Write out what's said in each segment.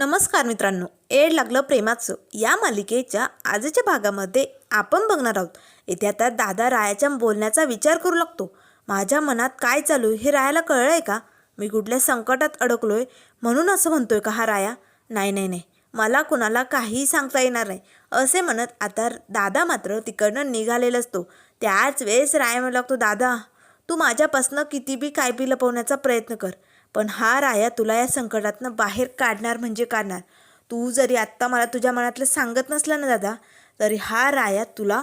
नमस्कार मित्रांनो एड लागलं प्रेमाचं. या मालिकेच्या आजच्या भागामध्ये आपण बघणार आहोत. येथे आता दादा रायाच्या बोलण्याचा विचार करू लागतो. माझ्या मनात काय चालू आहे हे रायाला कळलं आहे का? मी कुठल्या संकटात अडकलोय म्हणून असं म्हणतोय का हा राया? नाही नाही नाही. मला कुणाला काहीही सांगता येणार नाही. असे म्हणत आता दादा मात्र तिकडनं निघालेला असतो. त्याच वेळेस राया म्हणू लागतो दादा तू माझ्यापासनं किती बी काय बी लपवण्याचा प्रयत्न कर. पण हा राया तुला या संकटातनं बाहेर काढणार म्हणजे काढणार. तू जरी आत्ता मला तुझ्या मनातलं सांगत नसलं ना दादा तरी हा राया तुला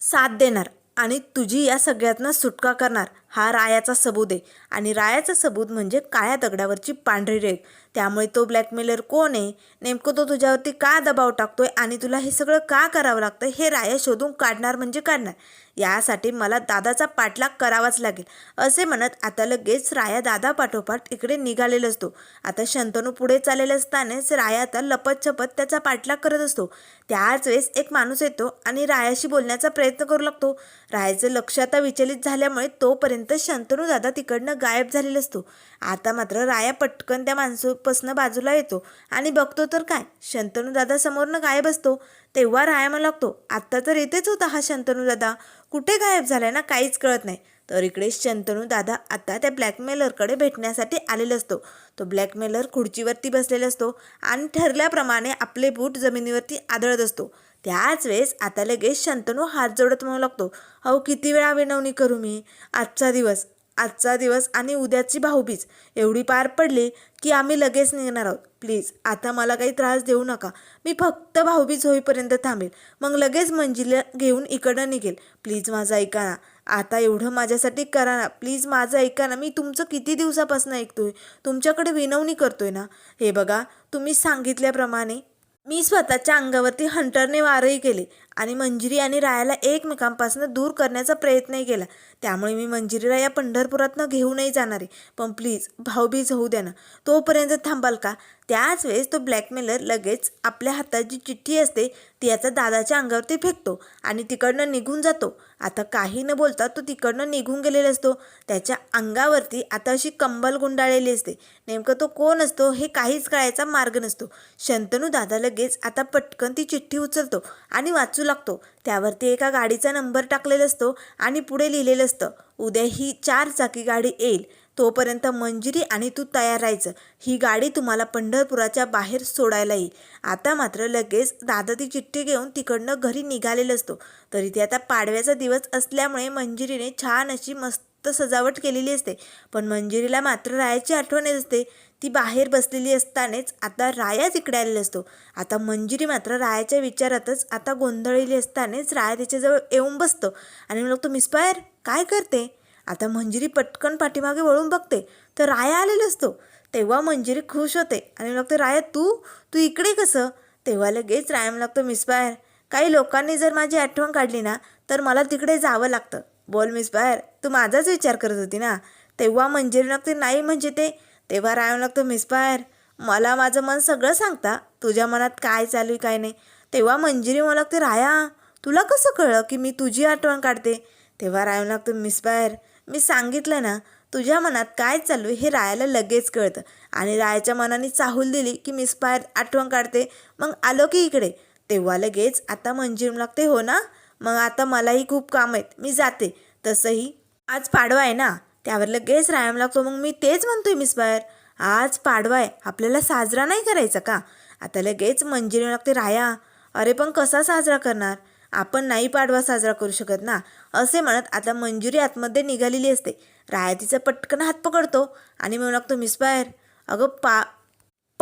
साथ देणार आणि तुझी या सगळ्यातनं सुटका करणार. हा रायाचा सबूत आहे. आणि रायाचा सबूत म्हणजे काळ्या दगडावरची पांढरी रेग त्यामुळे तो ब्लॅकमेलर कोण आहे? नेमकं तो तुझ्यावरती का दबाव टाकतोय? आणि तुला हे सगळं का करावं लागतं हे राया शोधून काढणार म्हणजे काढणार. यासाठी मला दादाचा पाठलाग करावाच लागेल. असे म्हणत आता लगेच राया दादा पाठोपाठ इकडे निघालेला असतो. आता शंतनू पुढे चाललेला असतानाच राया आता लपत छपत त्याचा पाठलाग करत असतो. त्याच वेळेस एक माणूस येतो आणि रायाशी बोलण्याचा प्रयत्न करू लागतो. रायाचं लक्ष आता विचलित झाल्यामुळे तोपर्यंत शंतनू दादा तिकडनं गायब झालेला असतो. आता मात्र राया पटकन त्या माणसापासनं बाजूला येतो. आणि बघतो तर काय? शंतनू दादा समोरनं गायब असतो. तेव्हा राया मला लागतो आत्ता तर येतेच होता हा शंतनू दादा. कुठे गायब झालाय ना काहीच कळत नाही. तर इकडे शंतनू दादा आता त्या ब्लॅकमेलरकडे भेटण्यासाठी आलेला असतो. तो ब्लॅकमेलर खुर्चीवरती बसलेला असतो आणि ठरल्याप्रमाणे आपले बूट जमिनीवरती आदळत असतो. त्याच वेळेस आता लगेच शंतनू हात जोडत म्हणू लागतो अहो किती वेळा विनवणी करू मी? आजचा दिवस आजचा दिवस आणि उद्याची भाऊबीज एवढी पार पडली की आम्ही लगेच निघणार आहोत. प्लीज आता मला काही त्रास देऊ नका. मी फक्त भाऊबीज होईपर्यंत थांबेल. मग लगेच मंजिला घेऊन इकडं निघेल. प्लीज माझं ऐका ना. आता एवढं माझ्यासाठी करा ना. प्लीज माझं ऐका ना. मी तुमचं किती दिवसापासून ऐकतोय? तुमच्याकडे विनवणी करतोय ना? हे बघा तुम्ही सांगितल्याप्रमाणे मी स्वतःच्या अंगावरती हंटरने वारही केले. आणि मंजिरी आणि रायाला एकमेकांपासून दूर करण्याचा प्रयत्नही केला. त्यामुळे मी मंजिरीला या पंढरपुरातनं घेऊनही जाणार. आहे पण प्लीज भाऊबीज होऊ द्या ना. तोपर्यंत थांबाल का? त्याच वेळेस तो ब्लॅकमेलर लगेच आपल्या हातात जी चिठ्ठी असते ती याचा दादाच्या अंगावरती फेकतो आणि तिकडनं निघून जातो. आता काही न बोलता तो तिकडनं निघून गेलेला असतो. त्याच्या अंगावरती आता अशी कंबल गुंडाळलेली असते. नेमकं तो कोण असतो हे काहीच कळायचा मार्ग नसतो. शंतनू दादा लगेच आता पटकन ती चिठ्ठी उचलतो आणि वाचू लागतो. त्यावरती एका गाडीचा नंबर टाकलेला असतो आणि पुढे लिहिलेलं असतं उद्या ही चार चाकी गाडी येईल. तोपर्यंत मंजिरी आणि तू तयार राहायचं. ही गाडी तुम्हाला पंढरपुराच्या बाहेर सोडायला येईल. आता मात्र लगेच दादा ती चिठ्ठी घेऊन तिकडनं घरी निघालेलं असतो. तरी ते आता पाडव्याचा दिवस असल्यामुळे मंजिरीने छान अशी मस्त सजावट केलेली असते. पण मंजिरीला मात्र राहायची आठवण येत असते. ती बाहेर बसलेली असतानाच आता राया तिकडे आलेला असतो. आता मंजिरी मात्र रायाच्या विचारातच आता गोंधळलेली असतानाच राया त्याच्याजवळ येऊन बसतो. आणि म्हणतो मिस्पायर काय करते? आता मंजिरी पटकन पाठीमागे वळून बघते. तर राया आलेला असतो. तेव्हा मंजिरी खुश होते. आणि लागतं राया तू? तू इकडे कसं? तेव्हा लगेच राया लागतो मिसपायर काही लोकांनी जर माझी आठवण काढली ना तर मला तिकडे जावं लागतं. बोल मिस्पायर तू माझाच विचार करत होती ना? तेव्हा मंजिरी लागते नाही म्हणजे ते तेव्हा राया लागतो मिस्पायर मला माझं मन सगळं सांगता तुझ्या मनात काय चालू आहे काय नाही. तेव्हा मंजिरी मला लागते राया तुला कसं कळलं की मी तुझी आठवण काढते? तेव्हा राया लागतो मिस्पायर मी सांगितलं ना तुझ्या मनात काय चालू आहे हे रायाला लगेच कळतं. आणि रायाच्या मनाने चाहूल दिली की मिस्पायर आठवण काढते मग आलो की इकडे. तेव्हा लगेच आता मंजिरी लागते हो ना? मग आता मलाही खूप काम आहेत मी जाते. तसंही आज पाडवा आहे ना? त्यावर लगेच रायाम लागतो. मग मी तेच म्हणतोय बायर आज पाडवा आहे आपल्याला साजरा नाही करायचा का? आता लगेच मंजिरी लागते राया. अरे पण कसा साजरा करणार? आपण नाही पाडवा साजरा करू शकत ना? असे म्हणत आता मंजुरी आतमध्ये निघालेली असते. राया तिचा पटकन हात पकडतो आणि म्हणू लागतो मिस बाहेर अगं पा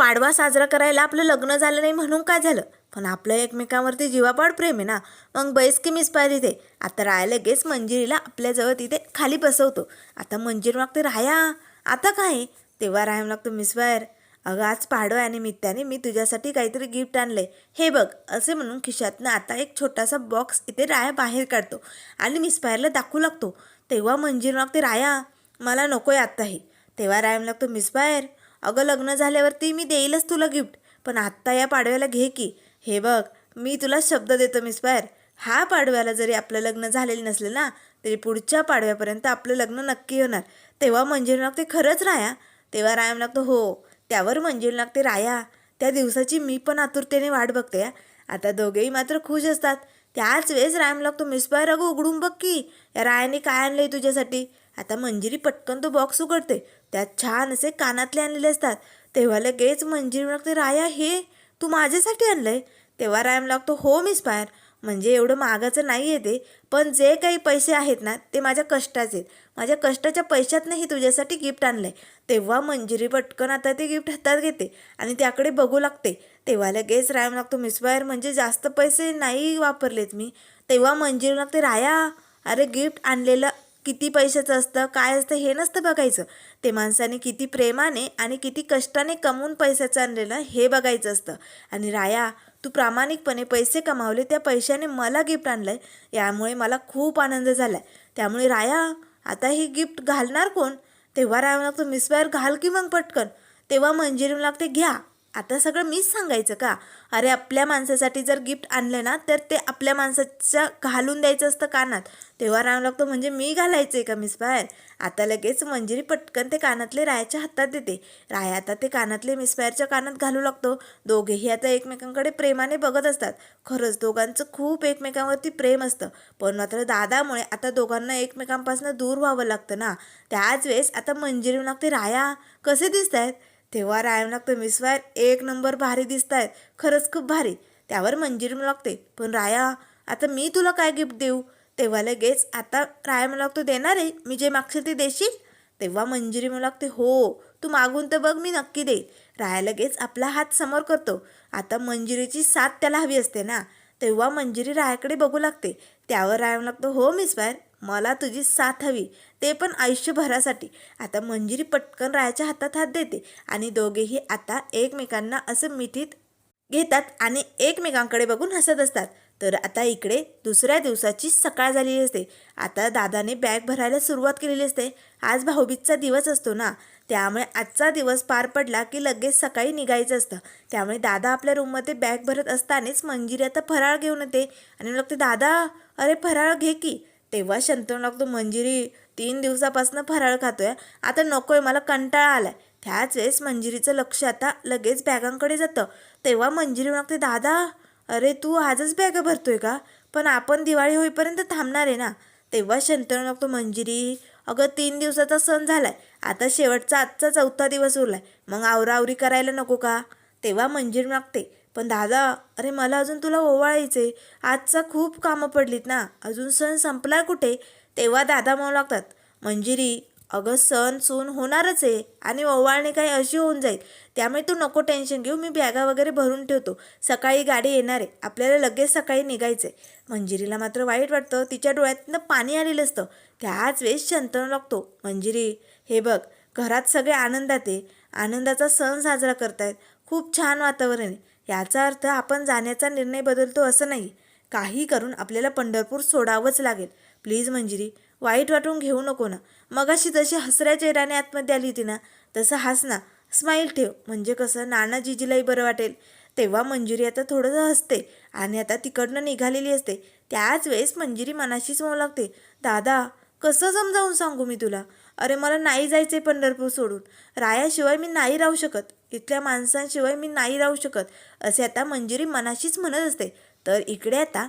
पाडवा साजरा करायला आपलं लग्न झालं नाही म्हणून काय झालं? पण आपलं एकमेकांवरती जीवापाड प्रेम आहे ना. मग बैसकी की मिस्पायर इथे आता राया लगेच मंजिरीला आपल्याजवळ तिथे खाली बसवतो. आता मंजिरी मागते राया आता काय? तेव्हा राया लागतो मिस्पायर अगं आज पाडवा या निमित्ताने मी तुझ्यासाठी काहीतरी गिफ्ट आणलंय. हे बघ असे म्हणून खिशातनं आता एक छोटासा बॉक्स इथे राया बाहेर काढतो आणि मिस्पायरला दाखवू लागतो. तेव्हा मंजिरी मागते राया. मला नको आहे आत्ताही. तेव्हा रायम लागतो मिस्पायर अगं लग्न झाल्यावरती मी देईलच तुला गिफ्ट. पण आत्ता या पाडव्याला घे की. हे बघ मी तुला शब्द देतो मिसपायर हा पाडव्याला जरी आपलं लग्न झालेलं नसलं ना तरी पुढच्या पाडव्यापर्यंत आपलं लग्न नक्की होणार. तेव्हा मंजिरी लागते खरंच राया? तेव्हा रायम लागतो हो. त्यावर मंजिरी लागते राया. त्या दिवसाची मी पण आतुरतेने वाट बघते आता दोघेही मात्र खुश असतात. त्याच वेळेस रायम लागतो मिसपायर अगं उघडून बघ की. या रायाने काय आणलंय तुझ्यासाठी? आता मंजिरी पटकन तो बॉक्स उघडते त्यात छान असे कानातले आणलेले असतात. तेव्हा लगेच मंजिरी लागते राया हे तू माझ्यासाठी आणलंय? तेव्हा रायम लागतो हो मिस पायर म्हणजे एवढं मागाचं नाही येते पण जे काही पैसे आहेत ना ते माझ्या कष्टाचे आहेत. माझ्या कष्टाच्या पैशात नाही तुझ्यासाठी गिफ्ट आणलं आहे तेव्हा मंजिरी पटकन आता ते गिफ्ट हातात घेते आणि त्याकडे बघू लागते. तेव्हा लगेच रायम लागतो मिसबायर म्हणजे जास्त पैसे नाही वापरलेत मी. तेव्हा मंजिरी लागते राया अरे गिफ्ट आणलेलं किती पैशाचं असतं काय असतं हे नसतं बघायचं. ते माणसाने किती प्रेमाने आणि किती कष्टाने कमवून पैशाचं आणलेलं हे बघायचं असतं. आणि राया तू प्रामाणिकपणे पैसे कमावले त्या पैशाने मला गिफ्ट आणलं आहे यामुळे मला खूप आनंद झाला आहे त्यामुळे राया आता हे गिफ्ट घालणार कोण? तेव्हा राया लागतो मिसबायर घाल की मग पटकन. तेव्हा मंजिरीम लागते घ्या. आता सगळं मीच सांगायचं का? अरे आपल्या माणसासाठी जर गिफ्ट आणलं ना तर ते आपल्या माणसाच्या घालून द्यायचं असतं कानात. तेव्हा राम लागतो म्हणजे मी घालायचं आहे का मिस बाहेर आता लगेच मंजिरी पटकन ते कानातले रायाच्या हातात देते. राया आता ते कानातले मिस बाहेरच्या कानात घालू लागतो. दोघेही आता एकमेकांकडे प्रेमाने बघत असतात. खरंच दोघांचं खूप एकमेकांवरती प्रेम असतं. पण मात्र दादामुळे आता दोघांना एकमेकांपासून दूर व्हावं लागतं ना. त्याच वेळेस आता मंजिरी लागते राया कसे दिसत आहेत तेव्हा रायमला लागतो एक नंबर भारी दिसत आहेत खरंच खूप भारी. त्यावर मंजिरी लागते. पण राया आता मी तुला काय गिफ्ट देऊ? तेव्हा लगेच आता राय मला तू देणार आहे. मी जे मागशील ते देशील? तेव्हा मंजिरी मला लागते हो तू मागून तर बघ मी नक्की देईल राया लगेच आपला हात समोर करतो. आता मंजिरीची साथ त्याला हवी असते ना? तेव्हा मंजिरी रायाकडे बघू लागते. त्यावर राय लागतो हो मिस बाहेर मला तुझी साथ हवी. ते पण आयुष्यभरासाठी. आता मंजिरी पटकन रायाच्या हातात हात देते आणि दोघेही आता एकमेकांना असं मिठीत घेतात आणि एकमेकांकडे बघून हसत असतात. तर आता इकडे दुसऱ्या दिवसाची सकाळ झालेली असते. आता दादाने बॅग भरायला सुरुवात केलेली असते. आज भाऊबीजचा दिवस असतो ना. त्यामुळे आजचा दिवस पार पडला की लगेच सकाळी निघायचं असतं. त्यामुळे दादा आपल्या रूममध्ये बॅग भरत असतानाच मंजिरी आता फराळ घेऊन येते. आणि मग ते दादा अरे फराळ घे की. तेव्हा शंतनू लागतो मंजिरी तीन दिवसापासून फराळ खातोय. आता नकोय मला कंटाळा आलाय. त्याच वेळेस मंजिरीचं लक्ष आता लगेच बॅगांकडे जातं. तेव्हा मंजिरी म्हणते दादा अरे तू आजच बॅगा भरतोय का? पण आपण दिवाळी होईपर्यंत थांबणार आहे ना? तेव्हा शंतनू लागतो मंजिरी अगं तीन दिवसाचा सण झालाय. आता शेवटचा आजचा चौथा दिवस उरलाय. मग आवराआवरी करायला नको का? तेव्हा मंजिरी मागते पण दादा अरे मला अजून तुला ओवाळायचे आजचा खूप कामं पडलीत ना. अजून सण संपलाय कुठे? तेव्हा दादा म्हणू लागतात मंजिरी अगं सण सून होणारच आहे आणि ओवाळणी काही अशी होऊन जाईल त्यामुळे तू नको टेन्शन घेऊ मी बॅगा वगैरे भरून ठेवतो सकाळी गाडी येणार आहे आपल्याला लगेच सकाळी निघायचं आहे मंजिरीला मात्र वाईट वाटतं तिच्या डोळ्यातनं पाणी आलेलं असतं. त्याच वेळेस शंतनू लागतो मंजिरी हे बघ घरात सगळे आनंदात आहे आनंदाचा सण साजरा करतायत खूप छान वातावरण आहे याचा अर्थ आपण जाण्याचा निर्णय बदलतो असं नाही काही करून आपल्याला पंढरपूर सोडावंच लागेल. प्लीज मंजिरी वाईट वाटून घेऊ नको ना. मगाशी जशी हसऱ्या चेहऱ्याने आतमध्ये आली होती ना तसं हस ना. स्माईल ठेव. म्हणजे कसं नाना जिजीलाही बरं वाटेल. तेव्हा मंजिरी आता थोडंसं हसते आणि आता तिकडनं निघालेली असते. त्याच वेळेस मंजिरी मनाशीच होऊ लागते. दादा कसं समजावून सांगू मी तुला? अरे मला नाही जायचं आहे पंढरपूर सोडून. रायाशिवाय मी नाही राहू शकत. इथल्या माणसांशिवाय मी नाही राहू शकत. असे आता मंजिरी मनाशीच म्हणत असते. तर इकडे आता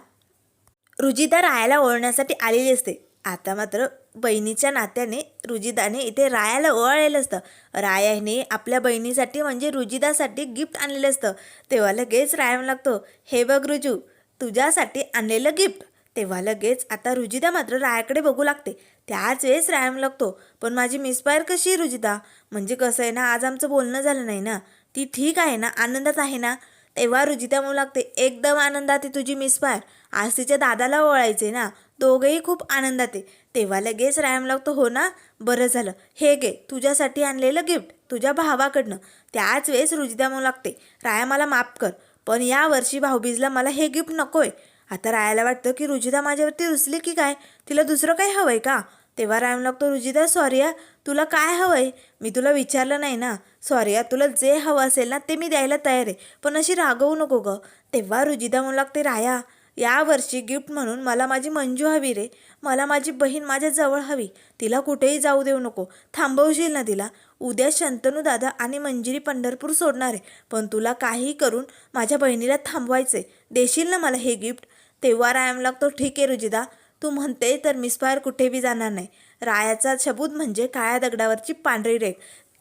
रुजिदा रायाला ओळण्यासाठी आलेली असते. आता मात्र बहिणीच्या नात्याने रुजिदाने इथे रायाला ओवाळलेलं असतं. रायाने आपल्या बहिणीसाठी म्हणजे रुजिदासाठी गिफ्ट आणलेलं असतं. तेव्हा लगेच राया लागतो हे बघ रुजू तुझ्यासाठी आणलेलं गिफ्ट. तेव्हा लगेच आता रुजिदा मात्र रायाकडे बघू लागते. त्याच वेळेस रायाम लागतो पण माझी मिसपायर कशी आहे रुजिदा म्हणजे कसं आहे ना आज आमचं बोलणं झालं नाही ना? ती ठीक आहे ना? आनंदात आहे ना? तेव्हा रुजिदा म्हणू लागते एकदम आनंदात आहे तुझी मिसपायर आज तिच्या दादाला ओळायचे ना दोघेही खूप आनंदात आहे. तेव्हा लगेच रायम लागतो हो ना बरं झालं. हे घे तुझ्यासाठी आणलेलं गिफ्ट तुझ्या भावाकडनं. त्याच वेळेस रुजिदा म्हणू लागते राया मला माफ कर पण या वर्षी भाऊबीजला मला हे गिफ्ट नकोय. आता रायाला वाटतं की रुजिदा माझ्यावरती रुसली की काय? तिला दुसरं काही हवंय का? तेव्हा रायम लागतो रुजिदा सॉरी या तुला काय हवंय? मी तुला विचारलं नाही ना. सॉरी या तुला जे हवं असेल ना ते मी द्यायला तयार आहे. पण अशी रागवू नको गं. तेव्हा रुजिदा म्हणू लागते राया यावर्षी गिफ्ट म्हणून मला माझी मंजू हवी रे. मला माझी बहीण माझ्याजवळ हवी. तिला कुठेही जाऊ देऊ नको. थांबवशील ना तिला? उद्या शंतनू दादा आणि मंजिरी पंढरपूर सोडणार आहे. पण तुला काही करून माझ्या बहिणीला थांबवायचे देशील ना मला हे गिफ्ट? तेव्हा रायम लागतो ठीक आहे रुजिदा तू म्हणते तर मिसफायर कुठे बी जाणार नाही. रायाचा शबूत म्हणजे काळ्या दगडावरची पांढरी रेख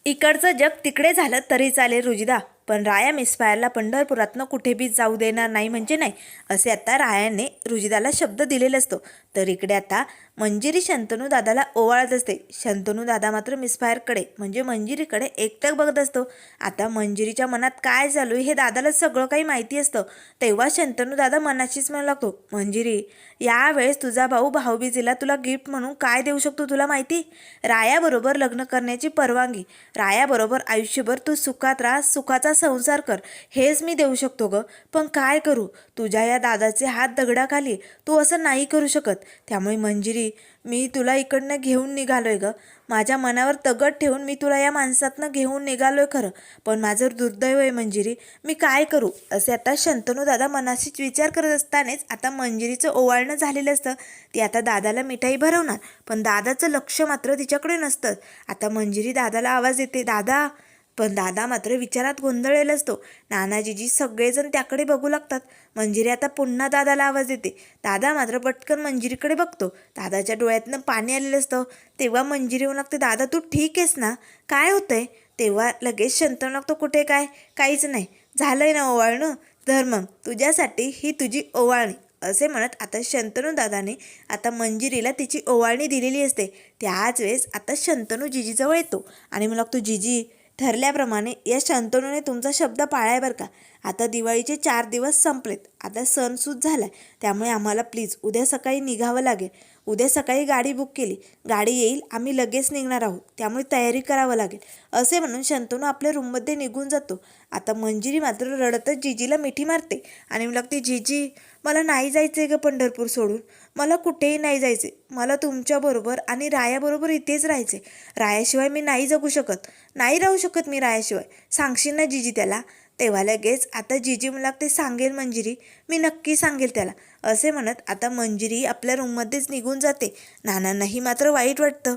इकडचं जग तिकडे झालं तरी चालेल रुजिदा पण राया मिसफायरला पंढरपुरातनं कुठे बी जाऊ देणार नाही म्हणजे नाही असे आता रायाने रुजिदाला शब्द दिलेला असतो. तर इकडे आता मंजिरी शंतनू दादाला ओवाळत असते. शंतनू दादा मात्र मिसफायरकडे म्हणजे मंजिरीकडे एकटक बघत असतो. आता मंजिरीच्या मनात काय चालू आहे हे दादाला सगळं काही माहिती असतं. तेव्हा शंतनू दादा मनाशीच म्हणू लागतो मंजिरी यावेळेस तुझा भाऊ भाऊबीजीला तुला गिफ्ट म्हणून काय देऊ शकतो तुला माहिती? रायाबरोबर लग्न करण्याची परवानगी. रायाबरोबर आयुष्यभर तू सुखात राहा सुखाचा संसार कर. हेच मी देऊ शकतो ग. पण काय करू? तुझ्या या दादाचे हात दगडाखाली तू असं नाही करू शकत. त्यामुळे मंजिरी मी तुला इकडनं घेऊन निघालोय ग. माझ्या मनावर तगड ठेवून मी तुला या माणसातनं घेऊन निघालोय खरं. पण माझं दुर्दैव आहे मंजिरी. मी काय करू? असे आता शंतनू दादा मनाशीच विचार करत असतानाच आता मंजिरीचं ओवाळणं झालेलं असतं. ती आता दादाला मिठाई भरवणार. पण दादाचं लक्ष मात्र तिच्याकडे नसतं. आता मंजिरी दादाला आवाज येते दादा पण दादा मात्र विचारात गोंधळलेला असतो. नानाजीजी सगळेजण त्याकडे बघू लागतात. मंजिरी आता पुन्हा दादाला आवाज देते. दादा मात्र पटकन मंजिरीकडे बघतो. दादाच्या डोळ्यातनं पाणी आलेलं असतं. तेव्हा मंजिरी येऊ लागते दादा तू ठीक आहेस ना? काय होतंय? तेव्हा लगेच शंतनू लागतो कुठे काय? काहीच नाही. झालंय ना ओवाळणं? धर मग. तुझ्यासाठी ही तुझी ओवाळणी. असे म्हणत आता शंतनू दादाने आता मंजिरीला तिची ओवाळणी दिलेली असते. त्याच वेळेस आता शंतनू जिजीजवळ येतो आणि मग लागतो जिजी ठरल्याप्रमाणे या शंतनूने तुमचा शब्द पाळाय बरं का? आता दिवाळीचे चार दिवस संपलेत. आता सणसूद झाला त्यामुळे आम्हाला प्लीज उद्या सकाळी निघावं लागेल. उद्या सकाळी गाडी बुक केली. गाडी येईल आम्ही लगेच निघणार आहोत. त्यामुळे तयारी करावं लागेल. असे म्हणून शंतनू आपल्या रूममध्ये निघून जातो. आता मंजिरी मात्र रडतच जिजीला मिठी मारते. आणि मग लागते जिजी मला नाही जायचं आहे ग पंढरपूर सोडून. मला कुठेही नाही जायचे मला तुमच्याबरोबर आणि रायाबरोबर इथेच राहायचे रायाशिवाय मी नाही जगू शकत. नाही राहू शकत मी रायाशिवाय. सांगशील ना जिजी त्याला? तेव्हा लगेच आता जीजी मला ते सांगेल मंजिरी. मी नक्की सांगेल त्याला. असे म्हणत आता मंजिरी आपल्या रूममध्येच निघून जाते. नानांनाही मात्र वाईट वाटतं.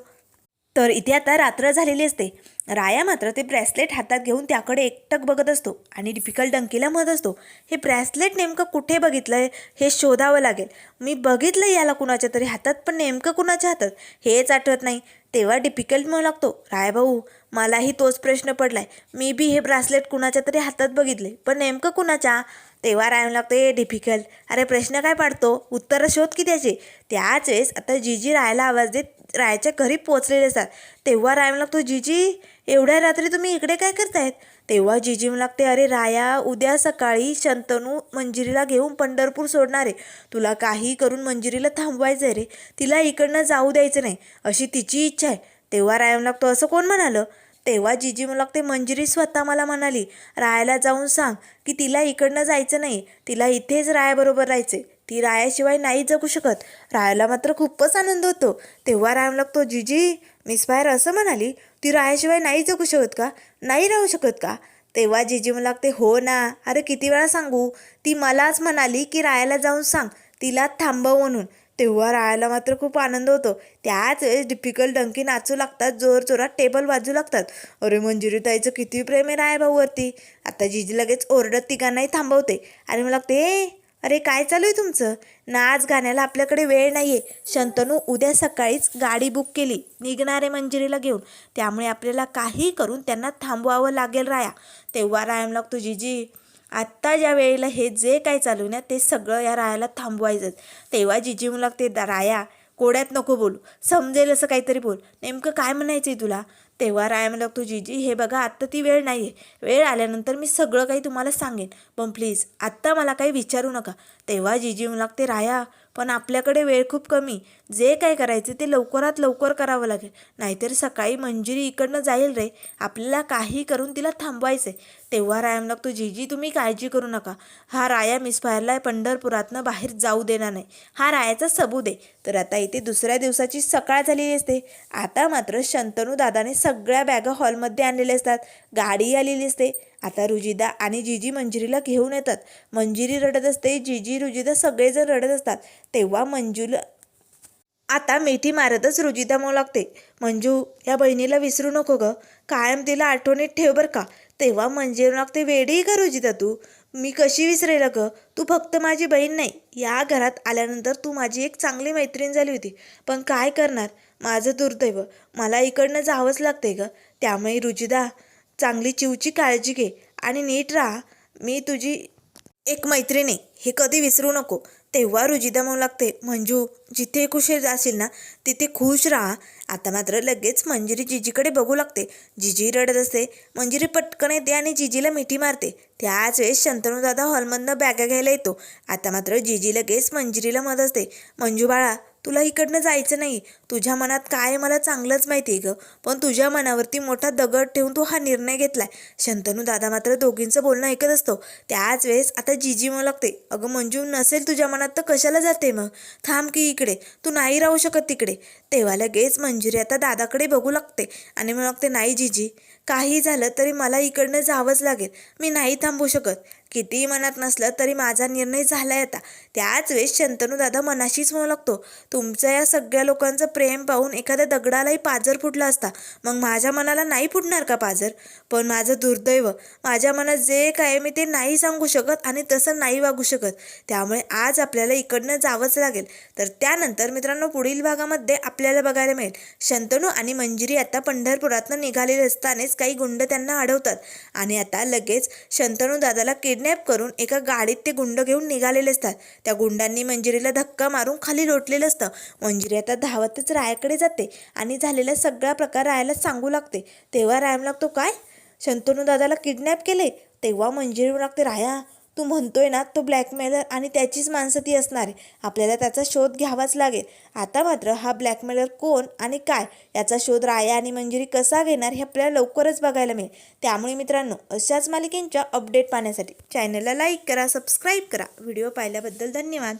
तर इथे आता रात्र झालेली असते. राया मात्र ते ब्रेसलेट हातात घेऊन त्याकडे एकटक बघत असतो आणि डिफिकल्ट डंकीला म्हणत असतो हे ब्रेसलेट नेमकं कुठे बघितलंय? हे शोधावं लागेल. मी बघितलं याला कुणाच्या तरी हातात पण नेमकं कुणाच्या हातात? हेच आठवत नाही. तेव्हा डिफिकल्ट म्हणू लागतो राय भाऊ मलाही तोच प्रश्न पडलाय. मी बी हे ब्रासलेट कुणाच्या तरी हातात बघितले. पण नेमकं कुणाच्या? तेव्हा राहून लागते डिफिकल्ट अरे प्रश्न काय पाडतो? उत्तरं शोध की त्याचे? त्याच वेळेस आता जीजी रायला आवाज देत रायच्या घरी पोचलेले असतात. तेव्हा राय लागतो जिजी एवढ्या रात्री तुम्ही इकडे काय करतायत? तेव्हा जिजी लागते अरे राया उद्या सकाळी शंतनू मंजिरीला घेऊन पंढरपूर सोडणार आहे. तुला काही करून मंजिरीला थांबवायचं आहे रे. तिला इकडनं जाऊ द्यायचं नाही. अशी तिची इच्छा आहे. तेव्हा राय लागतो असं कोण म्हणालं? तेव्हा जिजी मला लागते मंजिरी स्वतः मला म्हणाली रायाला जाऊन सांग की तिला इकडनं जायचं नाही तिला इथेच रायाबरोबर राहायचे ती रायाशिवाय नाही जगू शकत. रायाला मात्र खूपच आनंद होतो. तेव्हा राय लागतो जिजी मिस फायर असं म्हणाली ती रायाशिवाय नाही जगू शकत का? नाही राहू शकत का? तेव्हा जिजी मला लागते हो ना. अरे किती वेळा सांगू? ती मलाच म्हणाली की रायाला जाऊन सांग तिला थांबव म्हणून. तेव्हा राहायला मात्र खूप आनंद होतो. त्याच वेळेस डिफिकल्ट डंकी नाचू लागतात जोर जोरात टेबल वाजू लागतात. अरे मंजुरी ताईचं किती प्रेम आहे राय भाऊवरती. आता जिजी लगेच ओरडत तिघांनाही थांबवते. आणि मला लागते अरे काय चालू आहे तुमचं? नाच गाण्याला आपल्याकडे वेळ नाही आहे शंतनू उद्या सकाळीच गाडी बुक केली. निघणारे मंजिरीला घेऊन. त्यामुळे आपल्याला काही करून त्यांना थांबवावं लागेल राया. तेव्हा रायम लागतो जिजी आत्ता ज्या वेळेला हे जे काय चालू ना ते सगळं या रायाला थांबवायचं तेव्हा जिजी म्हणू ते राया कोड्यात नको बोलू. समजेल असं काहीतरी बोल. नेमकं काय म्हणायचं आहे तुला? तेव्हा राय म्हणू लागतो जिजी हे बघा आत्ता ती वेळ नाही आहे वेळ आल्यानंतर मी सगळं काही तुम्हाला सांगेन. पण प्लीज आत्ता मला काही विचारू नका. तेव्हा जिजी म्हणू लागते राया पण आपल्याकडे वेळ खूप कमी. जे काय करायचं ते लवकरात लवकर करावं लागेल. नाहीतर सकाळी मंजिरी इकडनं जाईल रे. आपल्याला काही करून तिला थांबवायचं आहे तेव्हा रायम लागतो जिजी तुम्ही काळजी करू नका. हा राया मिसफायरला पंढरपुरातनं बाहेर जाऊ देणार नाही. हा रायाचा सबूत आहे तर आता इथे दुसऱ्या दिवसाची सकाळ झालेली असते. आता मात्र शंतनू दादाने सगळ्या बॅगा हॉलमध्ये आणलेल्या असतात. गाडी आलेली असते. आता रुजिदा आणि जिजी मंजिरीला घेऊन येतात. मंजिरी रडत असते. जिजी रुजिदा सगळेजण रडत असतात. तेव्हा मंजूला आता मिठी मारतच रुजिता मग लागते मंजू या बहिणीला विसरू नको ग. कायम तिला आठवणीत ठेव बरं का. तेव्हा म्हणजे लागते वेडी आहे का तू मी कशी विसरेल ग तू फक्त माझी बहीण नाही. या घरात आल्यानंतर तू माझी एक चांगली मैत्रीण झाली होती. पण काय करणार? माझं दुर्दैव. मला इकडनं जावंच लागते ग. त्यामुळे रुजिदा चांगली चिवची काळजी घे आणि नीट राहा. मी तुझी एक मैत्रीण आहे. हे कधी विसरू नको. तेव्हा रुजिदा म्हणू लागते मंजू जिथे खुश असेल ना तिथे खुश राहा. आता मात्र लगेच मंजिरी जिजीकडे बघू लागते. जिजी रडत असते. मंजिरी पटकन येते आणि जिजीला मिठी मारते. त्याच वेळेस शंतनू दादा हॉलमधनं बॅगा घ्यायला येतो. आता मात्र जिजी लगेच मंजिरीला मदत असते. मंजू बाळा तुला इकडनं जायचं नाही. तुझ्या मनात काय आहे मला चांगलंच माहिती आहे ग. पण तुझ्या मनावरती मोठा दगड ठेवून तू हा निर्णय घेतलाय. शंतनू दादा मात्र दोघींचं बोलणं ऐकत असतो. त्याच वेळेस आता जिजी मग लागते अगं मंजू नसेल तुझ्या मनात तर कशाला जाते मग? थांब की इकडे. तू नाही राहू शकत तिकडे. तेव्हा लगेच मंजुरी आता दादाकडे बघू लागते आणि मग लागते नाही जिजी काही झालं तरी मला इकडनं जावंच लागेल. मी नाही थांबू शकत. कितीही मनात नसलं तरी माझा निर्णय झाला आता. त्याच वेळेस शंतनू दादा मनाशीच म्हणू लागतो तुमचं या सगळ्या लोकांचं प्रेम पाहून एखाद्या दगडालाही पाजर फुटला असता मग माझ्या मनाला नाही फुटणार का पाजर? पण माझं दुर्दैव माझ्या मनात जे काय आहे मी ते नाही सांगू शकत आणि तसं नाही वागू शकत. त्यामुळे आज आपल्याला इकडनं जावंच लागेल. तर त्यानंतर मित्रांनो पुढील भागामध्ये आपल्याला बघायला मिळेल. शंतनू आणि मंजिरी आता पंढरपुरातनं निघालेले असतानाच काही गुंड त्यांना अडवतात. आणि आता लगेच शंतनू दादाला किडनॅप करून एका गाडीत ते गुंड घेऊन निघालेले असतात. त्या गुंडांनी मंजिरीला धक्का मारून खाली लोटलेलं असतं. मंजिरी आता धावतच रायाकडे जाते आणि झालेला सगळा प्रकार रायाला सांगू लागते. तेव्हा रायम लागतो काय? शंतनू दादाला किडनॅप केले? तेव्हा मंजिरी लागते राया तू म्हणतोय ना तो ब्लॅकमेलर आणि त्याचीच माणसं ती असणार आहे. आपल्याला त्याचा शोध घ्यावाच लागेल. आता मात्र हा ब्लॅकमेलर कोण आणि काय याचा शोध राया आणि मंजिरी कसा घेणार हे आपल्याला लवकरच बघायला मिळेल. त्यामुळे मित्रांनो अशाच मालिकेंच्या अपडेट पाहण्यासाठी चॅनलला लाईक करा सबस्क्राईब करा. व्हिडिओ पाहिल्याबद्दल धन्यवाद.